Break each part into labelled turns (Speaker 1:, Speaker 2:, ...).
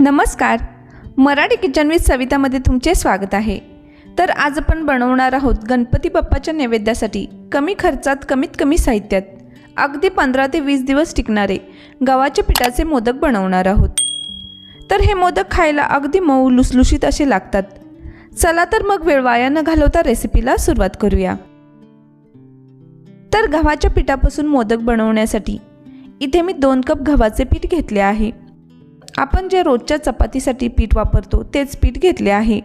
Speaker 1: नमस्कार. Marathi kitchen with सवितामध्ये तुमचे स्वागत आहे. तर आज आपण बनवणार आहोत गणपती बाप्पाच्या नैवेद्यासाठी कमी खर्चात कमीत कमी साहित्यात. अगदी पंधरा ते वीस दिवस टिकणारे गव्हाच्या पिठाचे मोदक बनवणार आहोत. तर हे मोदक खायला अगदी मऊ लुसलुशीत असे लागतात. चला तर मग वेळ वाया न घालवता रेसिपीला सुरुवात करूया. तर गव्हाच्या पिठापासून मोदक बनवण्यासाठी इथे मी दोन कप गव्हाचे पीठ घेतले आहे. आपण जे रोजच्या चपातीसाठी पीठ वापरतो तेच पीठ घेतले आहे.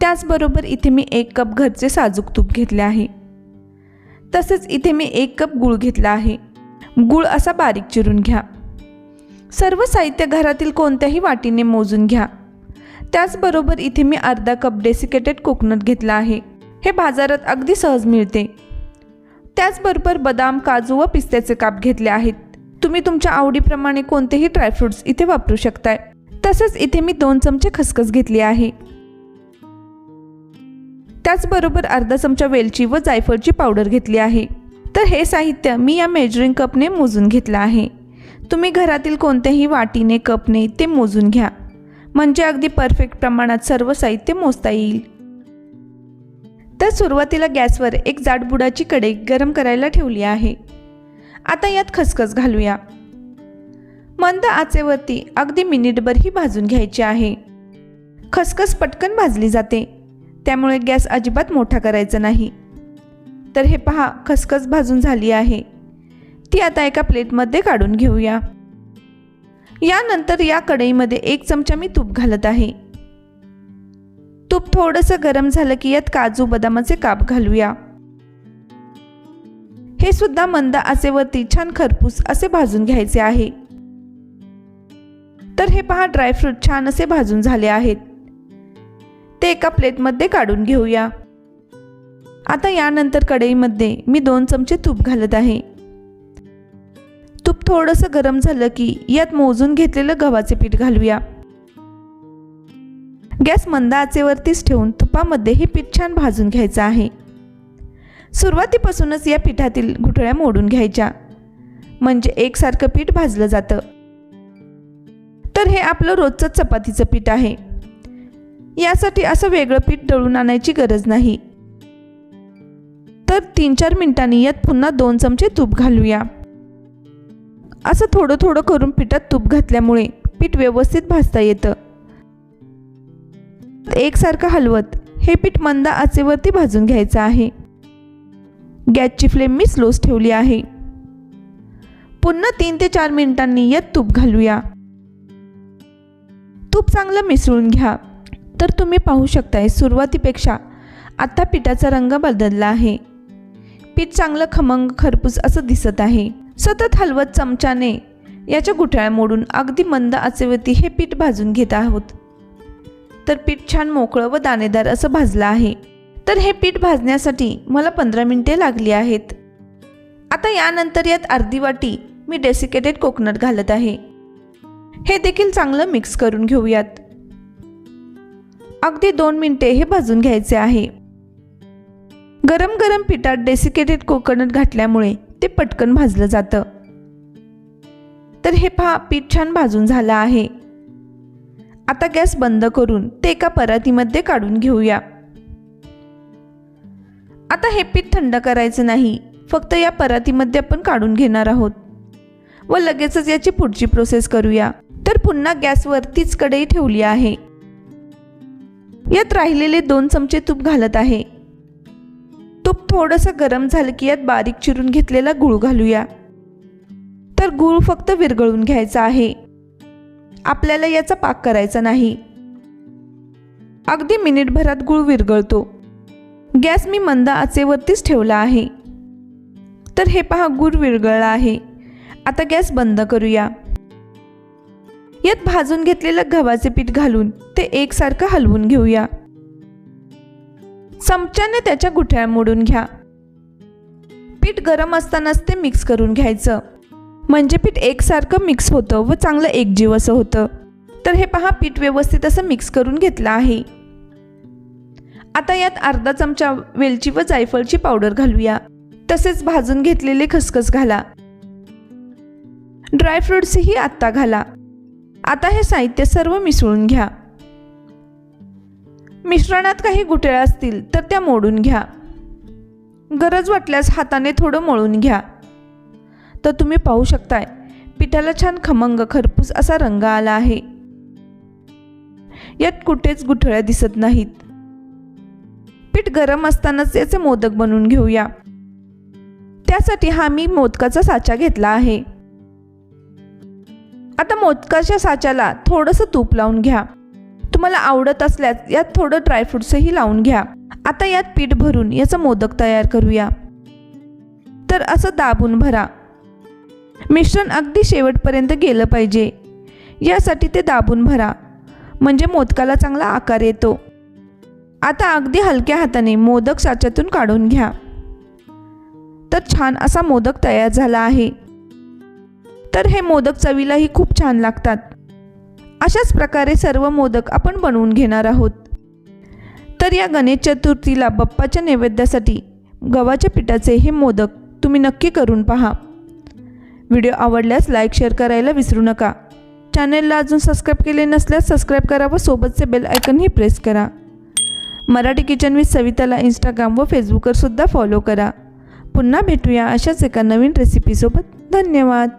Speaker 1: त्याचबरोबर इथे मी एक कप घरचे साजूक तूप घेतले आहे. तसेच इथे मी एक कप गूळ घेतला आहे. गूळ असा बारीक चिरून घ्या. सर्व साहित्य घरातील कोणत्याही वाटीने मोजून घ्या. त्याचबरोबर इथे मी अर्धा कप डेसिकेटेड कोकोनट घेतला आहे. हे बाजारात अगदी सहज मिळते. त्याचबरोबर बदाम काजू व पिस्त्याचे काप घेतले आहेत. तुम्ही तुमच्या आवडीप्रमाणे कोणतेही ड्रायफ्रुट्स इथे वापरू शकताय. तसेच इथे मी दोन चमचे खसखस घेतली आहे. त्याचबरोबर अर्धा चमचा वेलची व जायफळची पावडर घेतली आहे. तर हे साहित्य मी या मेजरिंग कपने मोजून घेतलं आहे. तुम्ही घरातील कोणत्याही वाटीने कपने ते मोजून घ्या. म्हणजे अगदी परफेक्ट प्रमाणात सर्व साहित्य मोजता येईल. तर सुरुवातीला गॅसवर एक जाडबुडाची कढई गरम करायला ठेवली आहे. आता यात खसखस घालूया. मंद आचेवरती अगदी मिनिटभरही भाजून घ्यायची आहे. खसखस पटकन भाजली जाते. त्यामुळे गॅस अजिबात मोठा करायचा नाही. तर हे पहा खसखस भाजून झाली आहे. ती आता एका प्लेटमध्ये काढून घेऊया. यानंतर या कढईमध्ये एक चमचा मी तूप घालत आहे. तूप थोडंसं गरम झालं की यात काजू बदामाचे काप घालूया. हे सुद्धा मंद आचेवरती छान खरपूस असे भाजून घ्यायचे आहे. तर हे पहा ड्रायफ्रूट छान असे भाजून झाले आहेत. ते एका प्लेटमध्ये काढून घेऊया. आता यानंतर कढईमध्ये मी दोन चमचे तूप घालत आहे. तूप थोडंसं गरम झालं की यात मोजून घेतलेलं गव्हाचे पीठ घालूया. गॅस मंद आचेवरतीच ठेवून तुपामध्ये हे पीठ छान भाजून घ्यायचं आहे. सुरुवातीपासूनच या पिठातील गुठळ्या मोडून घ्यायच्या. म्हणजे एकसारखं पीठ भाजलं जातं. तर हे आपलं रोजचं चपातीचं पीठ आहे. यासाठी असं वेगळं पीठ दळून आणायची गरज नाही. तर तीन चार मिनिटांनी यात पुन्हा दोन चमचे तूप घालूया. असं थोडं थोडं करून पिठात तूप घातल्यामुळे पीठ व्यवस्थित भाजता येतं. एकसारखं हलवत हे पीठ मंद आचेवरती भाजून घ्यायचं आहे. गॅसची फ्लेम मी स्लोच ठेवली आहे. पुन्हा तीन ते चार मिनिटांनी यात तूप घालूया. तूप चांगलं मिसळून घ्या. तर तुम्ही पाहू शकताय सुरुवातीपेक्षा आता पिठाचा रंग बदलला आहे. पीठ चांगलं खमंग खरपूस असं दिसत आहे. सतत हलवत चमच्याने याच्या गुठळ्या मोडून अगदी मंद आचेवरती हे पीठ भाजून घेत आहोत. तर पीठ छान मोकळं व दाणेदार असं भाजलं आहे. तर हे पीठ भाजण्यासाठी मला पंधरा मिनिटे लागली आहेत. आता यानंतर यात अर्धी वाटी मी डेसिकेटेड कोकोनट घालत आहे. हे देखील चांगलं मिक्स करून घेऊयात. अगदी दोन मिनिटे हे भाजून घ्यायचे आहे. गरम गरम पिठात डेसिकेटेड कोकोनट घातल्यामुळे ते पटकन भाजलं जातं. तर हे पहा पीठ छान भाजून झालं आहे. आता गॅस बंद करून ते एका परातीमध्ये काढून घेऊया. आता हे पीठ थंड करायचं नाही. फक्त या परातीमध्ये आपण काढून घेणार आहोत. व लगेचच याची पुढची प्रोसेस करूया. तर पुन्हा गॅसवर तीच कढई ठेवली आहे. यात राहिलेले दोन चमचे तूप घालत आहे. तूप थोडंसं गरम झालं की यात बारीक चिरून घेतलेला गूळ घालूया. तर गूळ फक्त विरघळून घ्यायचा आहे. आपल्याला याचा पाक करायचा नाही. अगदी मिनिटभरात गूळ विरघळतो. गॅस मी मंद आचेवरतीच ठेवला आहे. तर हे पहा गूळ विरगळला आहे. आता गॅस बंद करूया. यात भाजून घेतलेलं गव्हाचे पीठ घालून ते एकसारखं हलवून घेऊया. चमच्याने त्याच्या गुठळ्या मोडून घ्या. पीठ गरम असतानाच ते मिक्स करून घ्यायचं. म्हणजे पीठ एकसारखं मिक्स होतं व चांगलं एकजीव असं होतं. तर हे पहा पीठ व्यवस्थित असं मिक्स करून घेतलं आहे. आता यात अर्धा चमचा वेलची व जायफळची पावडर घालूया. तसेच भाजून घेतलेले खसखस घाला. ड्रायफ्रुट्सही आत्ता घाला. आता हे साहित्य सर्व मिसळून घ्या. मिश्रणात काही गुठळ्या असतील तर त्या मोडून घ्या. गरज वाटल्यास हाताने थोडं मळून घ्या. तर तुम्ही पाहू शकताय पिठाला छान खमंग खरपूस असा रंग आला आहे. यात कुठेच गुठळ्या दिसत नाहीत. पीठ गरम असतानाच याचे मोदक बनवून घेऊया. त्यासाठी हा मी मोदकाचा साचा घेतला आहे. आता मोदकाच्या साच्याला थोडंसं तूप लावून घ्या. तुम्हाला आवडत असल्यास यात थोडं ड्रायफ्रुट्सही लावून घ्या. आता यात पीठ भरून याचं मोदक तयार करूया. तर असं दाबून भरा. मिश्रण अगदी शेवटपर्यंत गेलं पाहिजे. यासाठी ते दाबून भरा. म्हणजे मोदकाला चांगला आकार येतो. आता अगदी हलक्या हाताने मोदक साच्यातून काढून घ्या. तर छान असा मोदक तयार झाला आहे. तर हे मोदक चवीलाही खूप छान लागतात. अशाच प्रकारे सर्व मोदक आपण बनवून घेणार आहोत. तर या गणेश चतुर्थीला बाप्पाच्या नैवेद्यासाठी गव्हाच्या पिठाचे हे मोदक तुम्ही नक्की करून पहा. व्हिडिओ आवडल्यास लाईक शेअर करायला विसरू नका. चॅनेलला अजून सबस्क्राईब केले नसल्यास सबस्क्राईब करा व सोबतचे बेल आयकनही प्रेस करा. मराठी किचन विथ सविताला इंस्टाग्राम व फेसबुकवर सुद्धा फॉलो करा. पुन्हा भेटूया अशाच एका नवीन रेसिपीसोबत धन्यवाद.